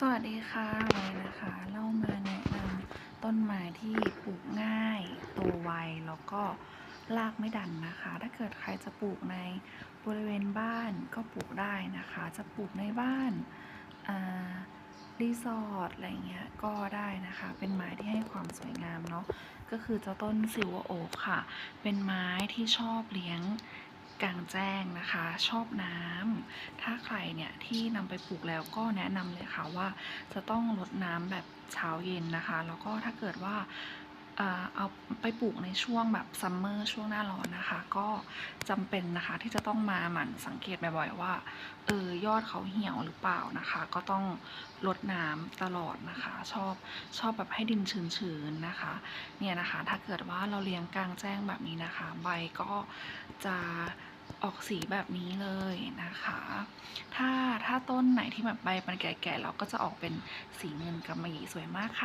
สวัสดีค่ะวันนี้นะคะ เรามาแนะนำต้นไม้ที่ปลูกง่ายโตไวแล้วก็รากไม่ดันนะคะ ถ้าเกิดใครจะปลูกในบริเวณบ้านก็ปลูกได้นะคะ จะปลูกในบ้านรีสอร์ทอะไรเงี้ยก็ได้นะคะ เป็นไม้ที่ให้ความสวยงามเนาะก็คือเจ้าต้นซิวโอกค่ะ เป็นไม้ที่ชอบเลี้ยง กลางแจ้งนะคะ ชอบน้ำถ้าใครเนี่ยที่นำไปปลูกแล้วก็แนะนำเลยค่ะว่าจะต้องรดน้ำแบบเช้าเย็นนะคะ แล้วก็ถ้าเกิดว่า เอาไปปลูกในช่วงแบบซัมเมอร์ช่วงหน้าร้อนนะคะ ก็จำเป็นนะคะที่จะต้องมาหมั่นสังเกตบ่อยๆว่าเออยอดเขาเหี่ยวหรือเปล่านะคะ ก็ต้องรดน้ำตลอดนะคะ ชอบชอบแบบให้ดินชื้นๆนะคะเนี่ยนะคะถ้าเกิดว่าเราเลี้ยงกลางแจ้งแบบนี้นะคะ ใบก็จะออกสีแบบนี้เลยนะคะ ถ้าถ้าต้นไหนที่แบบใบมันแก่ๆเราก็จะออกเป็นสีเงินกำมะหยี่สวยมากค่ะ